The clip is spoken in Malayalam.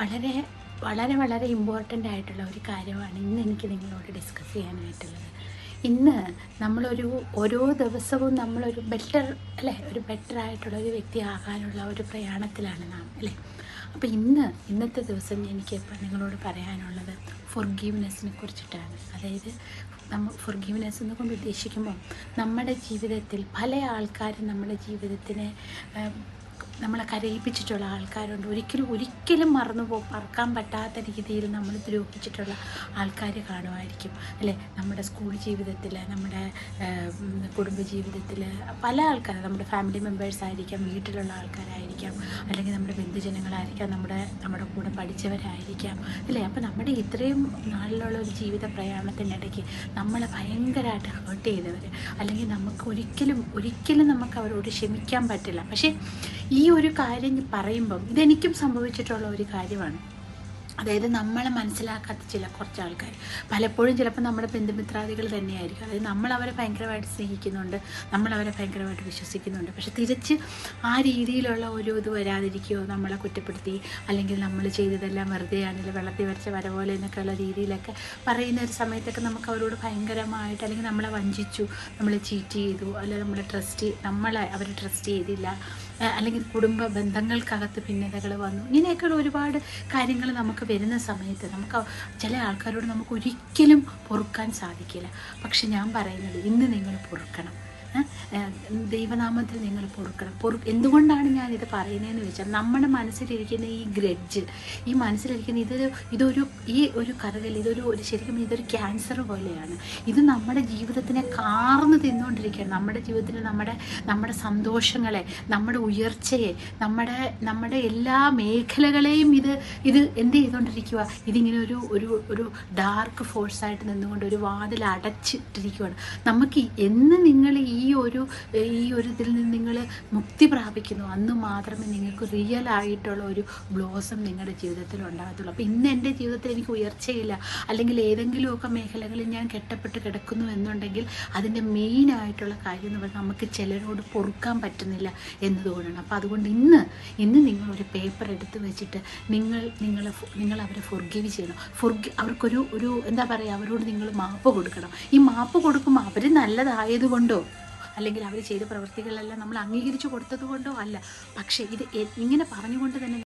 വളരെ വളരെ വളരെ ഇമ്പോർട്ടന്റ് ആയിട്ടുള്ള ഒരു കാര്യമാണ് ഇന്ന് എനിക്ക് നിങ്ങളോട് ഡിസ്കസ് ചെയ്യാനായിട്ടുള്ളത്. ഇന്ന് നമ്മളൊരു ഓരോ ദിവസവും നമ്മളൊരു ബെറ്റർ അല്ലേ? ഒരു ബെറ്റർ ആയിട്ടുള്ള ഒരു വ്യക്തി ആകാനുള്ള ഒരു പ്രയാണത്തിലാണ് നാം അല്ലേ? അപ്പോൾ ഇന്ന് ഇന്നത്തെ ദിവസം എനിക്ക് ഇപ്പം നിങ്ങളോട് പറയാനുള്ളത് ഫൊർഗീവ്നെസ്സിനെ കുറിച്ചിട്ടാണ്. അതായത് നമ്മൾ ഫൊർഗീവ്നെസ് എന്നുകൊണ്ട് ഉദ്ദേശിക്കുമ്പോൾ നമ്മുടെ ജീവിതത്തിൽ പല ആൾക്കാരും നമ്മുടെ ജീവിതത്തിനെ നമ്മളെ കരയിപ്പിച്ചിട്ടുള്ള ആൾക്കാരുണ്ട്. ഒരിക്കലും ഒരിക്കലും മറന്നു പോ മറക്കാൻ പറ്റാത്ത രീതിയിൽ നമ്മൾ ദ്രോഹിച്ചിട്ടുള്ള ആൾക്കാർ കാണുമായിരിക്കും. അല്ലേ? നമ്മുടെ സ്കൂൾ ജീവിതത്തിൽ നമ്മുടെ കുടുംബ ജീവിതത്തിൽ പല ആൾക്കാർ നമ്മുടെ ഫാമിലി മെമ്പേഴ്സ് ആയിരിക്കാം വീട്ടിലുള്ള ആൾക്കാരായിരിക്കാം അല്ലെങ്കിൽ നമ്മുടെ ബന്ധുജനങ്ങളായിരിക്കാം നമ്മുടെ നമ്മുടെ കൂടെ പഠിച്ചവരായിരിക്കാം. അല്ലേ? അപ്പോൾ നമ്മുടെ ഇത്രയും നാളിലുള്ള ഒരു ജീവിത പ്രയാണത്തിനിടയ്ക്ക് നമ്മളെ ഭയങ്കരമായിട്ട് ഹേർട്ട് ചെയ്തവർ അല്ലെങ്കിൽ നമുക്ക് ഒരിക്കലും ഒരിക്കലും നമുക്ക് അവരോട് ക്ഷമിക്കാൻ പറ്റില്ല. പക്ഷേ ഈ ഒരു കാര്യം പറയുമ്പം ഇതെനിക്കും സംഭവിച്ചിട്ടുള്ള ഒരു കാര്യമാണ്. അതായത് നമ്മളെ മനസ്സിലാക്കാത്ത ചില കുറച്ച് ആൾക്കാർ പലപ്പോഴും ചിലപ്പോൾ നമ്മുടെ ബന്ധുമിത്രാദികൾ തന്നെയായിരിക്കും. അതായത് നമ്മൾ അവരെ ഭയങ്കരമായിട്ട് സ്നേഹിക്കുന്നുണ്ട് നമ്മൾ അവരെ ഭയങ്കരമായിട്ട് വിശ്വസിക്കുന്നുണ്ട്. പക്ഷെ തിരിച്ച് ആ രീതിയിലുള്ള ഒരു ഇത് വരാതിരിക്കുകയോ നമ്മളെ കുറ്റപ്പെടുത്തി അല്ലെങ്കിൽ നമ്മൾ ചെയ്തതെല്ലാം വെറുതെ ആണെങ്കിൽ വെള്ളത്തിൽ വരച്ച വര പോലെ എന്നൊക്കെയുള്ള രീതിയിലൊക്കെ പറയുന്ന ഒരു സമയത്തൊക്കെ നമുക്ക് അവരോട് ഭയങ്കരമായിട്ട് അല്ലെങ്കിൽ നമ്മളെ വഞ്ചിച്ചു നമ്മളെ ചീറ്റ് ചെയ്തു അല്ലെങ്കിൽ നമ്മളെ ട്രസ്റ്റ് നമ്മളെ അവർ ട്രസ്റ്റ് ചെയ്തില്ല അല്ലെങ്കിൽ കുടുംബ ബന്ധങ്ങൾക്കകത്ത് ഭിന്നതകൾ വന്നു. ഇങ്ങനെയൊക്കെയുള്ള ഒരുപാട് കാര്യങ്ങൾ നമുക്ക് വരുന്ന സമയത്ത് നമുക്ക് ചില ആൾക്കാരോട് നമുക്ക് ഒരിക്കലും പൊറുക്കാൻ സാധിക്കില്ല. പക്ഷെ ഞാൻ പറയുന്നത് ഇന്ന് നിങ്ങൾ പൊറുക്കണം. ദൈവനാമത്തിൽ നിങ്ങൾ പൊറുക്കണം. പൊറു എന്തുകൊണ്ടാണ് ഞാനിത് പറയുന്നതെന്ന് വെച്ചാൽ നമ്മുടെ മനസ്സിലിരിക്കുന്ന ഈ ഗ്രഡ്ജ് ഈ മനസ്സിലിരിക്കുന്ന ഇതൊരു ഇതൊരു ഈ ഒരു കറുകൽ ഇതൊരു ഒരു ശരിക്കും ഇതൊരു ക്യാൻസർ പോലെയാണ്. ഇത് നമ്മുടെ ജീവിതത്തിനെ കാർന്നു തിന്നുകൊണ്ടിരിക്കുകയാണ്. നമ്മുടെ ജീവിതത്തിൽ നമ്മുടെ നമ്മുടെ സന്തോഷങ്ങളെ നമ്മുടെ ഉയർച്ചയെ നമ്മുടെ നമ്മുടെ എല്ലാ മേഖലകളെയും ഇത് ഇത് എന്ത് ചെയ്തുകൊണ്ടിരിക്കുക ഇതിങ്ങനെ ഒരു ഒരു ഒരു ഡാർക്ക് ഫോഴ്സായിട്ട് നിന്നുകൊണ്ട് ഒരു വാതിൽ അടച്ചിട്ടിരിക്കുകയാണ് നമുക്ക് എന്ന് നിങ്ങൾ ഈ ഒരു ഈ ഒരു ഇതിൽ നിന്ന് നിങ്ങൾ മുക്തി പ്രാപിക്കുന്നു. അന്ന് മാത്രമേ നിങ്ങൾക്ക് റിയൽ ആയിട്ടുള്ള ഒരു ബ്ലോസം നിങ്ങളുടെ ജീവിതത്തിൽ ഉണ്ടാകത്തുള്ളൂ. അപ്പോൾ ഇന്ന് എന്റെ ജീവിതത്തിൽ എനിക്ക് ഉയർച്ചയില്ല. അല്ലെങ്കിൽ ഏതെങ്കിലുമൊക്കെ മേഖലകളിൽ ഞാൻ കെട്ടപ്പെട്ട് കിടക്കുന്നു എന്നുണ്ടെങ്കിൽ അതിന്റെ മെയിൻ ആയിട്ടുള്ള കാര്യം എന്ന് പറഞ്ഞാൽ നമുക്ക് ചിലരോട് പൊറുക്കാൻ പറ്റുന്നില്ല എന്ന് തോന്നണം അപ്പോൾ അതുകൊണ്ട് ഇന്ന് ഇന്ന് നിങ്ങൾ ഒരു പേപ്പർ എടുത്ത് വെച്ചിട്ട് നിങ്ങൾ നിങ്ങൾ നിങ്ങൾ അവരെ ഫൊർഗീവ് ചെയ്യണം. ഫൊർഗി അവർക്കൊരു ഒരു എന്താ പറയുക അവരോട് നിങ്ങൾ മാപ്പ് കൊടുക്കണം. ഈ മാപ്പ് കൊടുക്കുമ്പോൾ അവർ നല്ലതായതുകൊണ്ടോ അല്ലെങ്കിൽ അവർ ചെയ്ത പ്രവൃത്തികളെല്ലാം നമ്മൾ അംഗീകരിച്ചു കൊടുത്തത് കൊണ്ടോ അല്ല. പക്ഷേ ഇത് ഇങ്ങനെ പറഞ്ഞുകൊണ്ട് തന്നെ